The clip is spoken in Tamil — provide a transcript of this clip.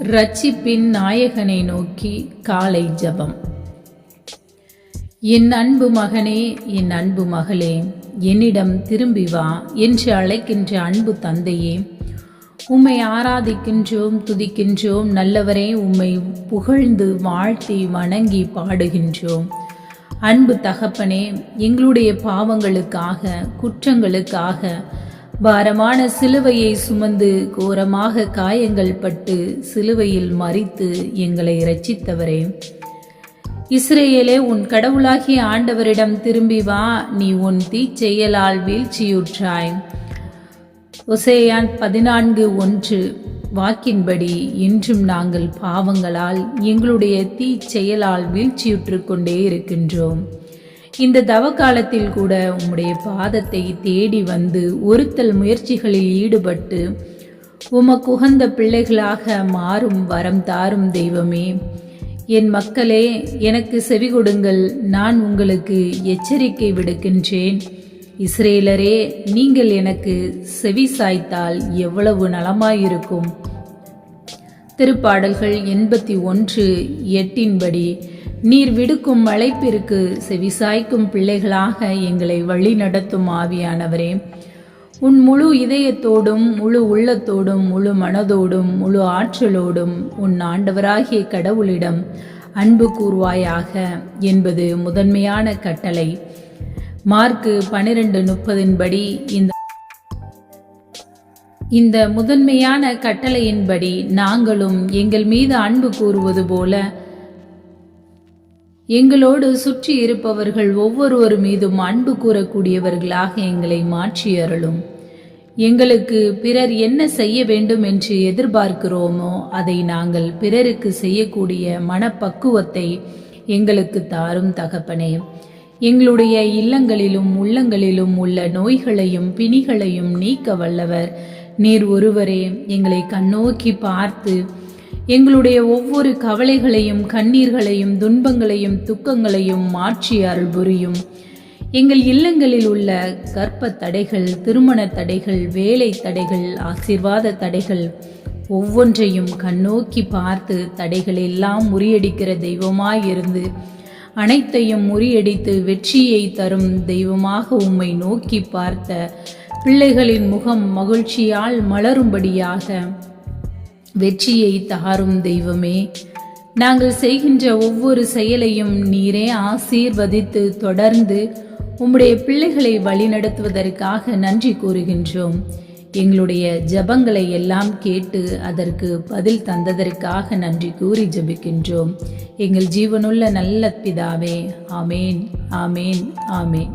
ரட்சிப்பின் நாயகனை நோக்கி காலை ஜெபம். என் அன்பு மகனே என் அன்பு மகளே என்னிடம் திரும்பி வா என்று அழைக்கின்ற அன்பு தந்தையே. உம்மை ஆராதிக்கின்றோம் துதிக்கின்றோம் நல்லவரே உம்மை புகழ்ந்து வாழ்த்தி வணங்கி பாடுகின்றோம். அன்பு தகப்பனே எங்களுடைய பாவங்களுக்காக குற்றங்களுக்காக பாரமான சிலுவையை சுமந்து கோரமாக காயங்கள் பட்டு சிலுவையில் மறித்து எங்களை இரட்சித்தவரே. இஸ்ரேலே உன் கடவுளாகிய ஆண்டவரிடம் திரும்பி வா நீ உன் தீச்செயலால் வீழ்ச்சியுற்றாய். ஒசேயான் பதினான்கு ஒன்று வாக்கின்படி இன்றும் நாங்கள் பாவங்களால் எங்களுடைய தீச்செயலால் வீழ்ச்சியுற்று கொண்டே இருக்கின்றோம். இந்த தவ காலத்தில் கூட உம்முடைய பாதத்தை தேடி வந்து ஒருத்தல் முயற்சிகளில் ஈடுபட்டு உமக்கு உகந்த பிள்ளைகளாக மாறும் வரம் தாரும் தெய்வமே. என் மக்களே எனக்கு செவி கொடுங்கள். நான் உங்களுக்கு எச்சரிக்கை விடுக்கின்றேன். இஸ்ரேலரே நீங்கள் எனக்கு செவி சாய்த்தால் எவ்வளவு நலமாயிருக்கும். திருப்பாடல்கள் எண்பத்தி ஒன்று எட்டின்படி நீர் விடுக்கும் அழைப்பிற்கு செவிசாய்க்கும் பிள்ளைகளாக எங்களை வழி நடத்தும் ஆவியானவரே. உன் முழு இதயத்தோடும் முழு உள்ளத்தோடும் முழு மனதோடும் முழு ஆற்றலோடும் உன் ஆண்டவராகிய கடவுளிடம் அன்பு கூறுவாயாக என்பது முதன்மையான கட்டளை. மார்க்கு பனிரெண்டு முப்பதின்படி இந்த இந்த முதன்மையான கட்டளையின்படி நாங்களும் எங்கள் மீது அன்பு கூறுவது போல எங்களோடு சுற்றி இருப்பவர்கள் ஒவ்வொருவர் மீதும் அன்பு கூறக்கூடியவர்களாக எங்களை மாற்றி அருளும். எங்களுக்கு பிறர் என்ன செய்ய வேண்டும் என்று எதிர்பார்க்கிறோமோ அதை நாங்கள் பிறருக்கு செய்யக்கூடிய மனப்பக்குவத்தை எங்களுக்கு தாரும் தகப்பனே. எங்களுடைய இல்லங்களிலும் உள்ளங்களிலும் உள்ள நோய்களையும் பிணிகளையும் நீக்க வல்லவர். நீர் ஒருவரே எங்களை கண்ணோக்கி பார்த்து எங்களுடைய ஒவ்வொரு கவலைகளையும் கண்ணீர்களையும் துன்பங்களையும் துக்கங்களையும் மாற்றி அருள் புரியும். எங்கள் இல்லங்களில் உள்ள கற்ப தடைகள் திருமண தடைகள் வேலை தடைகள் ஆசிர்வாத தடைகள் ஒவ்வொன்றையும் கண்ணோக்கி பார்த்து தடைகள் எல்லாம் முறியடிக்கிற தெய்வமாயிருந்து அனைத்தையும் முறியடித்து வெற்றியை தரும் தெய்வமாக உம்மை நோக்கி பார்த்த பிள்ளைகளின் முகம் மகிழ்ச்சியால் மலரும்படியாக வெற்றியை தாரும் தெய்வமே. நாங்கள் செய்கின்ற ஒவ்வொரு செயலையும் நீரே ஆசீர்வதித்து தொடர்ந்து உம்முடைய பிள்ளைகளை வழிநடத்துவதற்காக நன்றி கூறுகின்றோம். எங்களுடைய ஜபங்களை எல்லாம் கேட்டு அதற்கு பதில் தந்ததற்காக நன்றி கூறி ஜபிக்கின்றோம். எங்கள் ஜீவனுள்ள நல்ல பிதாவே ஆமேன் ஆமேன் ஆமேன்.